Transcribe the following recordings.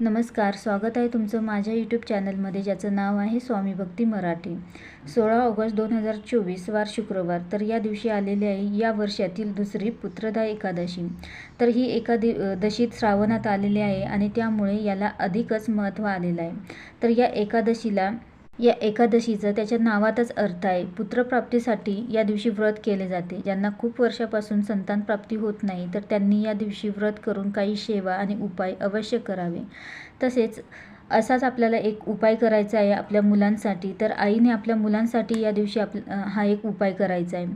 नमस्कार स्वागत आहे तुमचं माझ्या यूट्यूब चॅनलमध्ये ज्याचं नाव आहे स्वामी भक्ती मराठी. सोळा ऑगस्ट दोन हजार चोवीस वार शुक्रवार. तर या दिवशी आलेली आहे या वर्षातील दुसरी पुत्रदा एकादशी. तर ही एकादि दशीत श्रावणात आलेली आहे आणि त्यामुळे याला अधिकच महत्त्व आलेलं आहे. तर या एकादशीला या एकादशीचं त्याच्या नावातच अर्थ आहे. पुत्रप्राप्तीसाठी या दिवशी व्रत केले जाते. ज्यांना खूप वर्षापासून संतान प्राप्ती होत नाही तर त्यांनी या दिवशी व्रत करून काही सेवा आणि उपाय अवश्य करावे. तसेच असाच आपल्याला एक उपाय करायचा आहे आपल्या मुलांसाठी तर आईने आपल्या मुलांसाठी या दिवशी आप हा एक उपाय करायचा आहे.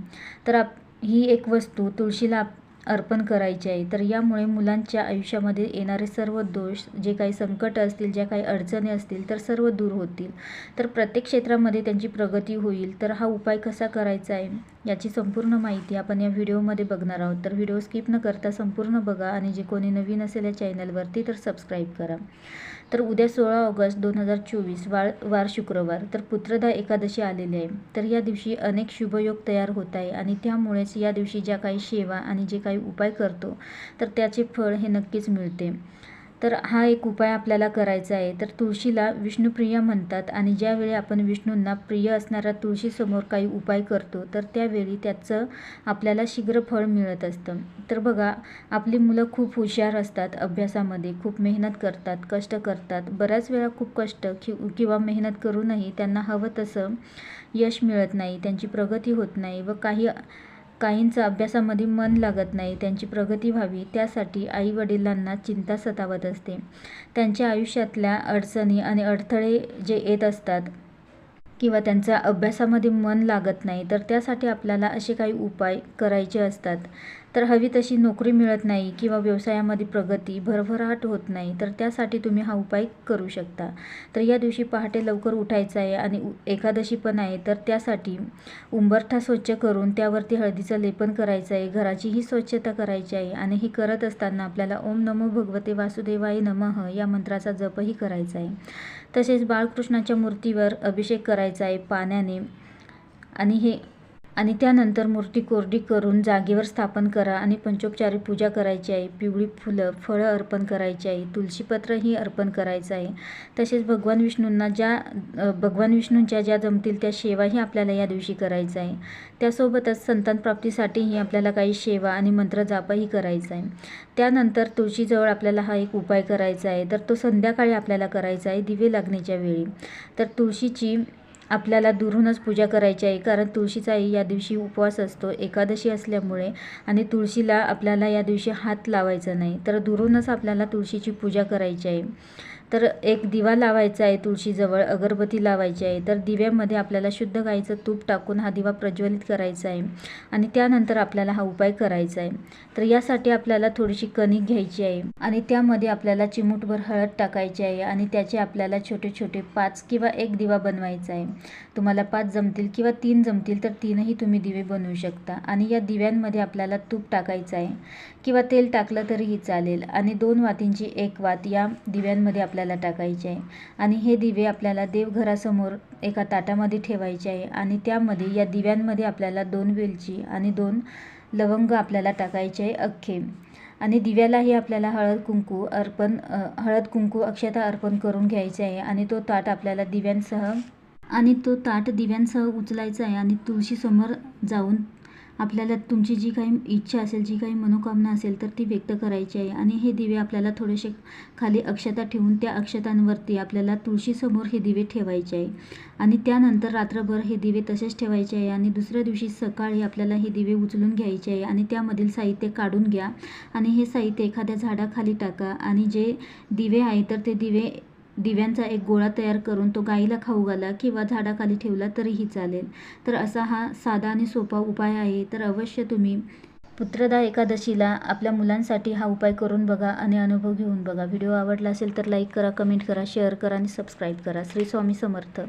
तर आप ही एक वस्तू तुळशीला अर्पण करायचे आहे. तर यामुळे मुलांच्या आयुष्यामध्ये येणारे सर्व दोष जे काही संकट असतील ज्या काही अडचणी असतील तर सर्व दूर होतील. तर प्रत्येक क्षेत्रामध्ये त्यांची प्रगती होईल. तर हा उपाय कसा करायचा आहे याची संपूर्ण माहिती आपण या व्हिडिओमध्ये बघणार आहोत. तर व्हिडिओ स्किप न करता संपूर्ण बघा आणि जे कोणी नवीन असेल या चॅनलवरती तर सबस्क्राईब करा. तर उद्या सोळा ऑगस्ट दोन हजार चोवीस वार वार शुक्रवार. तर पुत्रदा एकादशी आलेली आहे. तर या दिवशी अनेक शुभयोग तयार होत आहे आणि त्यामुळेच या दिवशी ज्या काही सेवा आणि जे काही उपाय करतो तर त्याचे फळ हे नक्कीच मिळते. तर हा एक उपाय आपल्याला करायचा आहे. तर तुळशीला विष्णुप्रिय म्हणतात आणि ज्यावेळी आपण विष्णूंना प्रिय असणाऱ्या तुळशीसमोर काही उपाय करतो तर त्यावेळी त्याचं आपल्याला शीघ्र फळ मिळत असतं. तर बघा आपली मुलं खूप हुशार असतात अभ्यासामध्ये खूप मेहनत करतात कष्ट करतात. बऱ्याच वेळा खूप कष्ट कि किंवा मेहनत करूनही त्यांना हवं तसं यश मिळत नाही त्यांची प्रगती होत नाही व काही काहींचा अभ्यासामध्ये मन लागत नाही त्यांची प्रगती व्हावी त्यासाठी आईवडिलांना चिंता सतावत असते. त्यांच्या आयुष्यातल्या अडचणी आणि अडथळे जे येत असतात किंवा त्यांचा अभ्यासामध्ये मन लागत नाही तर त्यासाठी आपल्याला असे काही उपाय करायचे असतात. तर हवी तशी नोकरी मिळत नाही किंवा व्यवसायामध्ये प्रगती भरभराट होत नाही तर त्यासाठी तुम्ही हा उपाय करू शकता. तर या दिवशी पहाटे लवकर उठायचं आहे आणि एकादशी पण आहे तर त्यासाठी उंबरठा स्वच्छ करून त्यावरती हळदीचं लेपन करायचं आहे. घराचीही स्वच्छता करायची आहे आणि ही करत असताना आपल्याला ओम नमो भगवते वासुदेवाय नमः या मंत्राचा जपही करायचा आहे. तसेच बाळकृष्णाच्या मूर्तीवर अभिषेक करायचा आहे पाण्याने आणि हे आणि त्यानंतर मूर्ती कोरडी करून जागेवर स्थापन करा आणि पंचोपचारी पूजा करायची आहे. पिवळी फुलं फळं अर्पण करायची आहे. तुळशीपत्रही अर्पण करायचं आहे. तसेच भगवान विष्णूंना ज्या भगवान विष्णूंच्या ज्या जमतील त्या सेवाही आपल्याला या दिवशी करायचं आहे. त्यासोबतच संतान प्राप्तीसाठीही आपल्याला काही सेवा आणि मंत्र जापही करायचा आहे. त्यानंतर तुळशीजवळ आपल्याला हा एक उपाय करायचा आहे. तर तो संध्याकाळी आपल्याला करायचा आहे दिवे लागण्याच्या वेळी. तर तुळशीची आपल्याला दुरूनच पूजा करायची आहे. कारण तुळशीचाही या दिवशी उपवास असतो एकादशी असल्यामुळे. आणि तुळशीला आपल्याला या दिवशी हात लावायचा नाही. तर दुरूनच आपल्याला तुळशीची पूजा करायची आहे. तर एक दिवा लावायचा आहे तुळशीजवळ अगरबत्ती लावायची आहे. तर दिव्यामध्ये आपल्याला शुद्ध गाईचं तूप टाकून हा दिवा प्रज्वलित करायचा आहे आणि त्यानंतर आपल्याला हा उपाय करायचा आहे. तर यासाठी आपल्याला थोडीशी कणिक घ्यायची आहे आणि त्यामध्ये आपल्याला चिमूटभर हळद टाकायची आहे आणि त्याचे आपल्याला छोटे छोटे पाच किंवा एक दिवा बनवायचा आहे. तुम्हाला पाच जमतील किंवा तीन जमतील तर तीनही तुम्ही दिवे बनवू शकता आणि या दिव्यांमध्ये आपल्याला तूप टाकायचं आहे. किंवा तेल टाकलं तरीही चालेल आणि दोन वातींची एक वात या दिव्यांमध्ये आपल्याला आपल्याला टाकायचे आहे. आणि हे दिवे आपल्याला देवघरासमोर एका ताटामध्ये ठेवायचे आहे. आणि त्यामध्ये या दिव्यांमध्ये आपल्याला दोन वेलची आणि दोन लवंग आपल्याला टाकायचे आहे अख्खे. आणि दिव्यालाही आपल्याला हळद कुंकू अर्पण हळद कुंकू अक्षता अर्पण करून घ्यायचे आहे. आणि तो ताट आपल्याला दिव्यांसह आणि तो ताट दिव्यांसह उचलायचा आहे. आणि तुळशीसमोर जाऊन आपल्याला तुमची जी काही इच्छा असेल जी काही मनोकामना असेल तर ती व्यक्त करायची आहे. आणि हे दिवे आपल्याला थोडेसे खाली अक्षता ठेवून त्या अक्षतांवरती आपल्याला तुळशीसमोर हे दिवे ठेवायचे आहे. आणि त्यानंतर रात्रभर हे दिवे तसेच ठेवायचे आहे. आणि दुसऱ्या दिवशी सकाळी आपल्याला हे दिवे उचलून घ्यायचे आहे. आणि त्यामधील साहित्य काढून घ्या. आणि हे साहित्य एखाद्या झाडाखाली टाका. आणि जे दिवे आहे तर ते दिवे दिव्यांचा एक गोळा तयार करून तो गाईला खाऊ घाला किंवा झाडाखाली ठेवला तरीही चालेल. तर असा हा साधा आणि सोपा उपाय आहे. तर अवश्य तुम्ही पुत्रदा एकादशीला आपल्या मुलांसाठी हा उपाय करून बघा आणि अनुभव घेऊन बघा. व्हिडिओ आवडला असेल तर लाईक करा कमेंट करा शेअर करा आणि सबस्क्राईब करा. श्री स्वामी समर्थ.